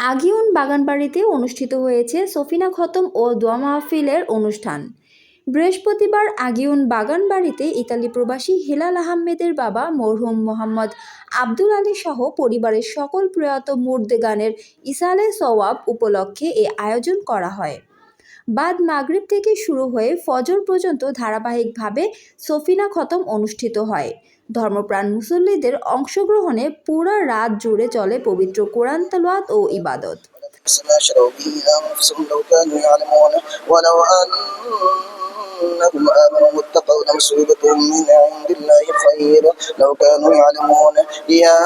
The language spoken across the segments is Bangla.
আগিউন বাগানবাড়িতে অনুষ্ঠিত হয়েছে সফিনা খতম ও দোয়া মাহফিলের অনুষ্ঠান। বৃহস্পতিবার আগিউন বাগানবাড়িতে ইতালি প্রবাসী হেলাল আহমেদের বাবা মরহুম মোহাম্মদ আব্দুল আলী সহ পরিবারের সকল প্রয়াত মুর্দেগানের ইসালে সওয়াব উপলক্ষে এ আয়োজন করা হয়। বাদ মাগরিব থেকে শুরু হয়ে ফজর পর্যন্ত ধারাবাহিকভাবে সফিনা খতম অনুষ্ঠিত হয় ধর্মপ্রাণ মুসল্লিদের অংশগ্রহণে পুরা রাত জুড়ে চলে পবিত্র কোরআন তালাওয়াত ও ইবাদত ما شروا به أنفسهم لو كانوا يعلمون ولو أنهم آمنوا واتقوا لمثوبة من عند الله خير لو كانوا يعلمون يا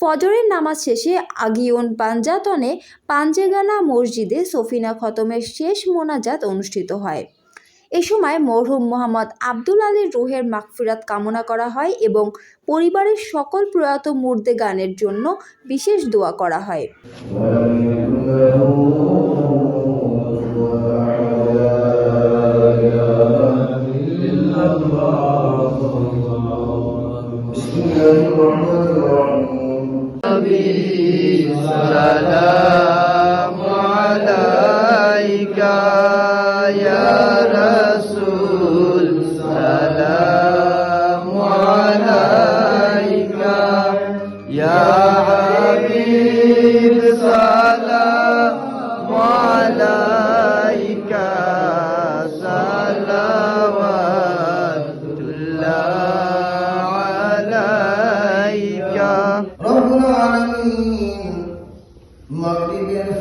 ফজরের নামাজ শেষে আগিয়ন পাঞ্জাতনে পাঞ্জেগানা মসজিদে সফিনা খতমের শেষ মোনাজাত অনুষ্ঠিত হয়। এ সময় মরহুম মোহাম্মদ আব্দুল আলীর রুহের মাগফিরাত কামনা করা হয় এবং পরিবারের সকল প্রয়াত মুর্দে গানের জন্য বিশেষ দোয়া করা হয়। السلام عليك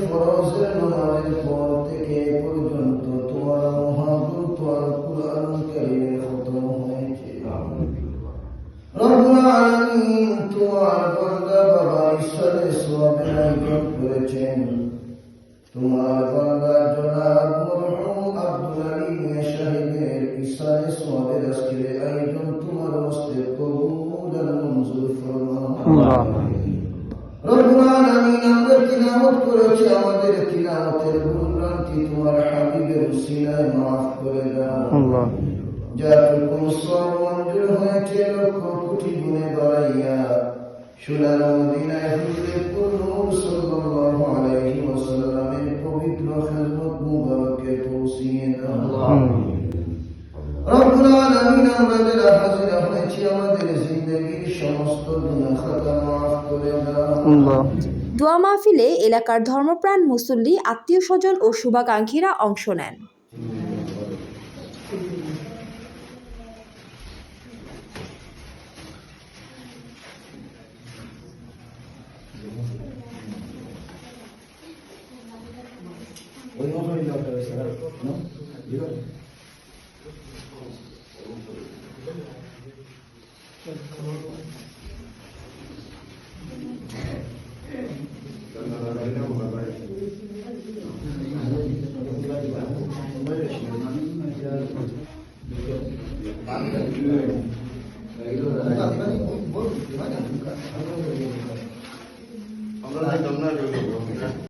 ফরজের নামাজের পর তোমার মহাগ্রন্থ কুরআন আর আলামিন তিলাওয়াতের ভুলভ্রান্তি তোমার হাবিবের উসিলায় মাফ করে দাও যাটুকু সব মঞ্জুর হয়েছে লক্ষ কোটি গুণে বাড়াইয়া সোনার মদিনায় হুজুরে পুরুষ সাল্লাল্লাহু আলাইহি ওয়াসাল্লামের পবিত্র খেদমত মুবারকে পৌঁছিয়ে দাও রব্বুল আলামিন আমরা যারা হাজিরা হয়েছি আমাদের জিন্দগির সমস্ত গুনাহ খাতা মাফ করে দাও দোয়া মাহফিলে এলাকার ধর্মপ্রাণ মুসল্লি আত্মীয় স্বজন ও শুভাকাঙ্ক্ষীরা অংশ নেন। আমরা